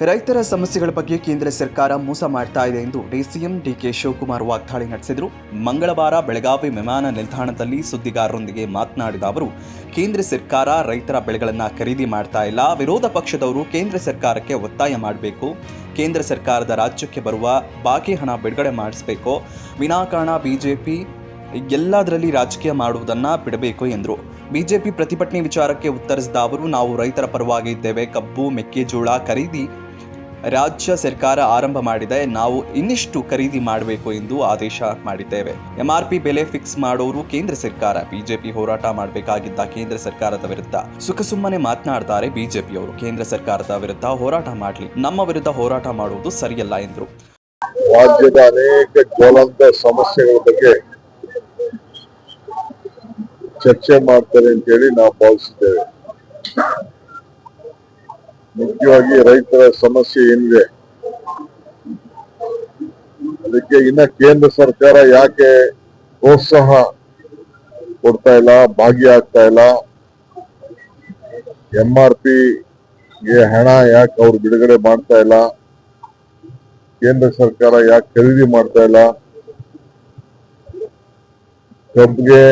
ರೈತರ ಸಮಸ್ಯೆಗಳ ಬಗ್ಗೆ ಕೇಂದ್ರ ಸರ್ಕಾರ ಮೋಸ ಮಾಡ್ತಾ ಇದೆ ಎಂದು ಡಿಸಿಎಂ ಡಿಕೆ ಶಿವಕುಮಾರ್ ವಾಗ್ದಾಳಿ ನಡೆಸಿದರು. ಮಂಗಳವಾರ ಬೆಳಗಾವಿ ವಿಮಾನ ನಿಲ್ದಾಣದಲ್ಲಿ ಸುದ್ದಿಗಾರರೊಂದಿಗೆ ಮಾತನಾಡಿದ ಅವರು, ಕೇಂದ್ರ ಸರ್ಕಾರ ರೈತರ ಬೆಳೆಗಳನ್ನು ಖರೀದಿ ಮಾಡ್ತಾ ಇಲ್ಲ. ವಿರೋಧ ಪಕ್ಷದವರು ಕೇಂದ್ರ ಸರ್ಕಾರಕ್ಕೆ ಒತ್ತಾಯ ಮಾಡಬೇಕು. ಕೇಂದ್ರ ಸರ್ಕಾರದ ರಾಜ್ಯಕ್ಕೆ ಬರುವ ಬಾಕಿ ಹಣ ಬಿಡುಗಡೆ ಮಾಡಿಸಬೇಕು. ವಿನಾಕಾರಣ ಬಿಜೆಪಿ ಎಲ್ಲದರಲ್ಲಿ ರಾಜಕೀಯ ಮಾಡುವುದನ್ನು ಬಿಡಬೇಕು ಎಂದರು. ಬಿಜೆಪಿ ಪ್ರತಿಭಟನೆ ವಿಚಾರಕ್ಕೆ ಉತ್ತರಿಸಿದ ಅವರು, ನಾವು ರೈತರ ಪರವಾಗಿ ಇದ್ದೇವೆ. ಕಬ್ಬು, ಮೆಕ್ಕೆಜೋಳ ಖರೀದಿ ರಾಜ್ಯ ಸರ್ಕಾರ ಆರಂಭ ಮಾಡಿದೆ, ನಾವು ಇನ್ನಿಷ್ಟು ಖರೀದಿ ಮಾಡಬೇಕು ಎಂದು ಆದೇಶ ಮಾಡಿದ್ದೇವೆ. ಎಂಆರ್ಪಿ ಬೆಲೆ ಫಿಕ್ಸ್ ಮಾಡೋರು ಕೇಂದ್ರ ಸರ್ಕಾರ, ಬಿಜೆಪಿ ಹೋರಾಟ ಮಾಡಬೇಕಾಗಿದ್ದ ಕೇಂದ್ರ ಸರ್ಕಾರದ ವಿರುದ್ಧ. ಸುಖ ಸುಮ್ಮನೆ ಮಾತನಾಡ್ತಾರೆ ಬಿಜೆಪಿಯವರು, ಕೇಂದ್ರ ಸರ್ಕಾರದ ವಿರುದ್ಧ ಹೋರಾಟ ಮಾಡಲಿ, ನಮ್ಮ ವಿರುದ್ಧ ಹೋರಾಟ ಮಾಡುವುದು ಸರಿಯಲ್ಲ ಎಂದರು. ರಾಜ್ಯದ ಅನೇಕ ಜ್ವಲಂತ ಸಮಸ್ಯೆಗಳ ಬಗ್ಗೆ ಚರ್ಚೆ ಮಾಡ್ತಾರೆ ಅಂತೇಳಿ ನಾವು ಭಾವಿಸಿದ್ದೇವೆ ಮುಖ್ಯವಾಗಿ ರೈತರ ಸಮಸ್ಯೆ ಏನಿದೆ? ಅದಕ್ಕೆ ಇನ್ನ ಕೇಂದ್ರ ಸರ್ಕಾರ ಯಾಕೆ ಪ್ರೋತ್ಸಾಹ ಕೊಡ್ತಾ ಇಲ್ಲ, ಭಾಗಿಯಾಗ್ತಾ ಇಲ್ಲ? ಎಂ ಆರ್ ಪಿಗೆ ಹಣ ಯಾಕೆ ಅವ್ರು ಬಿಡುಗಡೆ ಮಾಡ್ತಾ ಇಲ್ಲ? ಕೇಂದ್ರ ಸರ್ಕಾರ ಯಾಕೆ ಖರೀದಿ ಮಾಡ್ತಾ ಇಲ್ಲ? ಕಬ್ಬಿಗೆ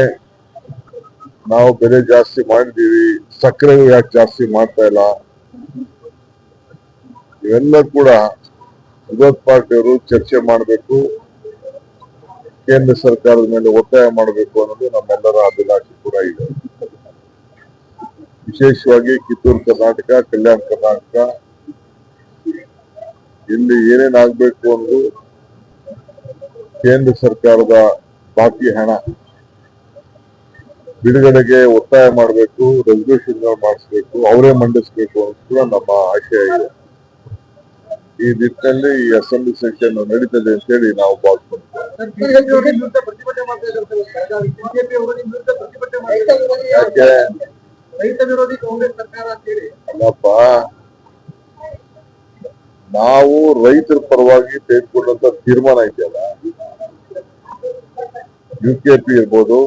ನಾವು ಬೆಲೆ ಜಾಸ್ತಿ ಮಾಡಿದ್ದೀವಿ ಸಕ್ಕರೆ ಯಾಕೆ ಜಾಸ್ತಿ ಮಾಡ್ತಾ ಇಲ್ಲ? ಇವೆಲ್ಲ ಕೂಡ ವಿರೋಧ ಪಾರ್ಟಿಯವರು ಚರ್ಚೆ ಮಾಡಬೇಕು, ಕೇಂದ್ರ ಸರ್ಕಾರದ ಮೇಲೆ ಒತ್ತಾಯ ಮಾಡಬೇಕು ಅನ್ನೋದು ನಮ್ಮೆಲ್ಲರ ಅಭಿಲಾಷೆ ಕೂಡ ಇದೆ. ವಿಶೇಷವಾಗಿ ಕಿತ್ತೂರು ಕರ್ನಾಟಕ, ಕಲ್ಯಾಣ ಕರ್ನಾಟಕ, ಇಲ್ಲಿ ಏನೇನಾಗಬೇಕು ಅನ್ನೋದು ಕೇಂದ್ರ ಸರ್ಕಾರದ ಬಾಕಿ ಹಣ. ಬಿಡುಗಡೆಗೆ ಒತ್ತಾಯ ಮಾಡಬೇಕು ರೆಸಲ್ಯೂಷನ್ ಮಾಡಿಸ್ಬೇಕು, ಅವರೇ ಮಂಡಿಸ್ಬೇಕು ಅನ್ನೋದು ಕೂಡ ನಮ್ಮ ಆಶಯ ಇದೆ. ಈ ನಿಟ್ಟಿನಲ್ಲಿ ಈ ಅಸೆಂಬ್ಲಿ ಸೆಷನ್ ನಡೀತದೆ ಅಂತೇಳಿ ನಾವು ಭಾವಿಸ್ಕೊಂಡಿದ್ದೇವೆ ಅಲ್ಲಪ್ಪ ನಾವು ರೈತರ ಪರವಾಗಿ ತೆಗೆದುಕೊಂಡಂತ ತೀರ್ಮಾನ ಇದೆಯಲ್ಲ? ಯು ಕೆ ಪಿ ಇರ್ಬೋದು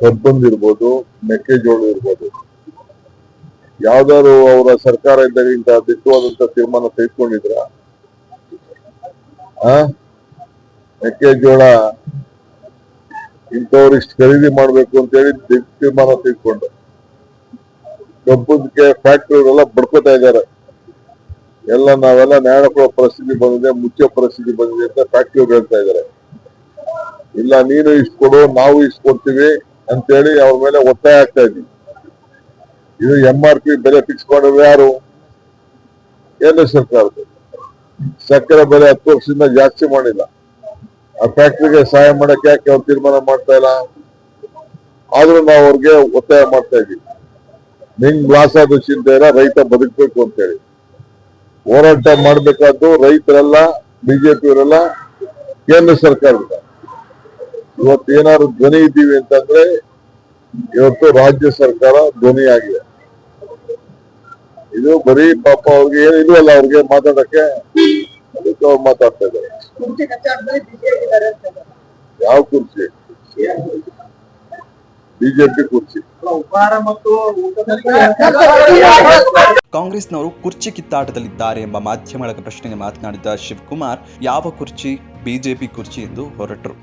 ಕಬ್ಬಂದ್ ಇರ್ಬೋದು ಮೆಕ್ಕೆಜೋಳ ಇರ್ಬೋದು. ಯಾವ್ದಾದ್ರು ಅವರ ಸರ್ಕಾರ ಇದ್ದಾಗ ಇಂತ ದಿಟ್ಟವಾದಂತ ತೀರ್ಮಾನ ತೆಗೆದುಕೊಂಡಿದ್ರ? ಮೆಕ್ಕೆಜೋಳ ಇಂಥವ್ರು ಇಷ್ಟು ಖರೀದಿ ಮಾಡ್ಬೇಕು ಅಂತ ಹೇಳಿ ದಿಟ್ಟ ತೀರ್ಮಾನ ತೆಗೆದುಕೊಂಡು ಕಬ್ಬುದಕ್ಕೆ ಫ್ಯಾಕ್ಟ್ರಿಗಳೆಲ್ಲ ಬಡ್ಕೋತಾ ಇದ್ದಾರೆ. ಎಲ್ಲ ನಾವೆಲ್ಲ ನ್ಯಾಯ ಕೊಡೋ ಪರಿಸ್ಥಿತಿ ಬಂದಿದೆ ಮುಚ್ಚೋ ಪರಿಸ್ಥಿತಿ ಬಂದಿದೆ ಅಂತ ಫ್ಯಾಕ್ಟರಿ ಹೇಳ್ತಾ ಇದ್ದಾರೆ. ಇಲ್ಲ, ನೀನು ಇಷ್ಟು ಕೊಡು, ನಾವು ಇಷ್ಟು ಕೊಡ್ತೀವಿ ಅಂತೇಳಿ ಅವ್ರ ಮೇಲೆ ಒತ್ತಾಯ ಆಗ್ತಾ ಇದ್ವಿ. ಇದು ಎಂ ಆರ್ ಪಿ ಬೆಲೆ ಫಿಕ್ಸ್ ಮಾಡೋದು ಯಾರು? ಕೇಂದ್ರ ಸರ್ಕಾರದ್ದು ಸಕ್ಕರೆ ಬೆಲೆ ಹತ್ತು ವರ್ಷದಿಂದ ಜಾಸ್ತಿ ಮಾಡಿಲ್ಲ. ಆ ಫ್ಯಾಕ್ಟ್ರಿಗೆ ಸಹಾಯ ಮಾಡಕ್ಕೆ ಯಾಕೆ ಅವ್ರು ತೀರ್ಮಾನ ಮಾಡ್ತಾ ಇಲ್ಲ? ಆದ್ರೂ ನಾವು ಅವ್ರಿಗೆ ಒತ್ತಾಯ ಮಾಡ್ತಾ ಇದ್ದೀವಿ. ನಿಂಗ್ ಲಾಸ್ ಆದ ಚಿಂತೆ ಇಲ್ಲ, ರೈತ ಬದುಕಬೇಕು ಅಂತೇಳಿ. ಹೋರಾಟ ಮಾಡಬೇಕಾದ್ದು ರೈತರೆಲ್ಲ ಬಿಜೆಪಿಯವರೆಲ್ಲ ಕೇಂದ್ರ ಸರ್ಕಾರದ ಇವತ್ತು ಏನಾದ್ರು ಧ್ವನಿ ಇದ್ದೀವಿ ಅಂತಂದ್ರೆ ಇವತ್ತು ರಾಜ್ಯ ಸರ್ಕಾರ ಧ್ವನಿ ಆಗಿದೆ ಇದು ಬರೀ ಪಾಪ ಅವ್ರಿಗೆ ಏನು ಅಲ್ಲ ಅವ್ರಿಗೆ ಮಾತಾಡಕ್ಕೆ ಅದಕ್ಕೆ ಅವ್ರು ಮಾತಾಡ್ತಾ ಇದ್ದಾರೆ. ಯಾವ ಕುರ್ಚಿ? ಬಿಜೆಪಿ ಕುರ್ಚಿ. ಉಪಹಾರ ಮತ್ತು ಊಟದಲ್ಲಿ ಕಾಂಗ್ರೆಸ್ನವರು ಕುರ್ಚಿ ಕಿತ್ತಾಟದಲ್ಲಿದ್ದಾರೆ ಎಂಬ ಮಾಧ್ಯಮಗಳ ಪ್ರಶ್ನೆಗೆ ಮಾತನಾಡಿದ ಶಿವಕುಮಾರ್ ಯಾವ ಕುರ್ಚಿ? ಬಿಜೆಪಿ ಕುರ್ಚಿ ಎಂದು ಹೊರಟರು.